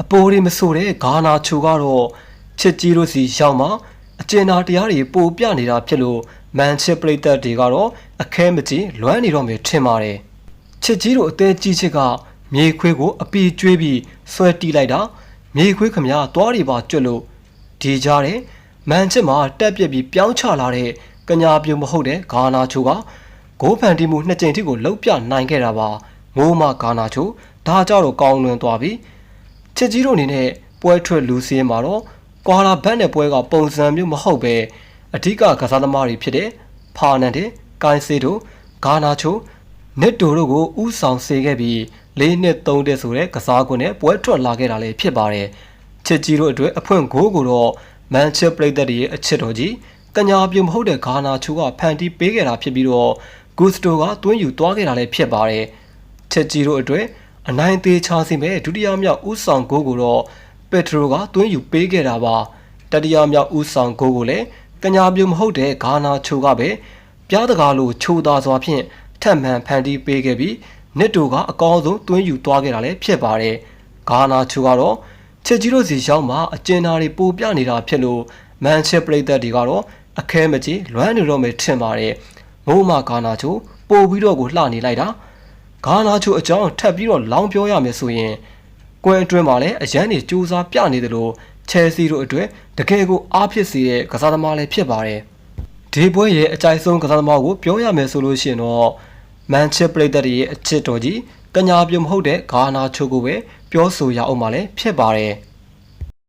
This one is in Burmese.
အပိုးတွေမဆိုတဲ့ဂါနာချိုကတော့ချစ်ကြီးတို့စီရောက်မှအကျဉ်းသားတရားတွေပိုပြနေတာဖြစ်လို့မန်ချစ်ပရိသတ်တွေကတော့အခဲမကြီးလွမ်းနေတော့မယ်ထင်ပါတယ်ချစ်ကြီးတို့အသေးကြီးချစ်ကမြေခွေးကိုအပီကျွေးပြီးဆွဲတီးလိုက်တာမြေခွေးခမည်းသွားတွေပါကျွတ်လို့ဒီကြားတဲ့မန်ချစ်မှာတက်ပြက်ပြီးပြောင်းချလာတဲ့ကညာပြူမဟုတ်တဲ့ဂါနာချိုကဂိုးဖန်တီမှုနှစ်ကြိမ်ထိကိုလှုပ်ပြနိုင်ခဲ့တာပါငိုးမဂါနာချိုဒါကြောင့်တော့ကောင်းလွန်သွားပြီ ချစ်ကြီးတို့အနေနဲ့ပွဲထွက်လူစင်းမှာတော့ကွာလာဘတ်နဲ့ပွဲကပုံစံမျိုးမဟုတ်ပဲအဓိကကစားသမားတွေဖြစ်တဲ့ဖာနန်တဲ့ကိုင်းစီတို့ဂါနာချိုနစ်တိုတို့ကိုဥဆောင်စေခဲ့ပြီး၄နှစ်၃တဲ့ဆိုတဲ့ကစားကွင်းနဲ့ပွဲထွက်လာခဲ့တာလည်းဖြစ်ပါတယ်ချစ်ကြီးတို့အတွက်အဖွင့်ဂိုးကိုတော့မန်ချက်ပရိသတ်တွေရဲ့အချစ်တော်ကြီးကညာပြုံမဟုတ်တဲ့ဂါနာချိုကဖန်တီးပေးခဲ့တာဖြစ်ပြီးတော့ဂူစတိုကတွင်းယူသွားခဲ့တာလည်းဖြစ်ပါတယ်ချက်ကြီးတို့အတွက် အနိုင်သေးချစီမဲ့ဒုတိယမြောက်ဥဆောင်ဂိုးကိုတော့ပက်ထရိုကသွင်းယူပေးခဲ့တာပါတတိယမြောက်ဥဆောင်ဂိုးကိုလည်းကညာပြူမဟုတ်တဲ့ဂါနာချိုကပဲပြားတကားလိုချိုသားစွာဖြင့်ထပ်မံဖန်တီးပေးခဲ့ပြီးနစ်တိုကအကောင်းဆုံးသွင်းယူသွားခဲ့တာလည်းဖြစ်ပါတယ်ဂါနာချိုကတော့ချက်ကြီးတို့စီရောက်မှအကျဉ်းသားတွေပိုပြနေတာဖြစ်လို့မန်ချက်ပရိသတ်တွေကတော့အခဲမကြီးလွမ်းနေတော့မယ်ထင်ပါတယ်မိုးမဂါနာချိုပို့ပြီးတော့ကိုလှနေလိုက်တာ ဂါနာချိုအကြောင်းထပ်ပြီးတော့လောင်းပြောရမယ်ဆိုရင်ကွယ်အတွင်းမှာလည်းအရန်နေစူးစမ်းပြနေတယ်လို့ချယ်ဆီတို့အတွက်တကယ်ကိုအားဖြစ်စေတဲ့ကစားသမားလည်းဖြစ်ပါတယ်ဒီပွဲရဲ့အကြိုက်ဆုံးကစားသမားကိုပြောရမယ်ဆိုလို့ရှိရင်တော့မန်ချက်ပရိသတ်တွေရဲ့အချစ်တော်ကြီးကညာပြုံမဟုတ်တဲ့ဂါနာချိုကိုပဲပြောဆိုရအောင်ပါလည်းဖြစ်ပါတယ်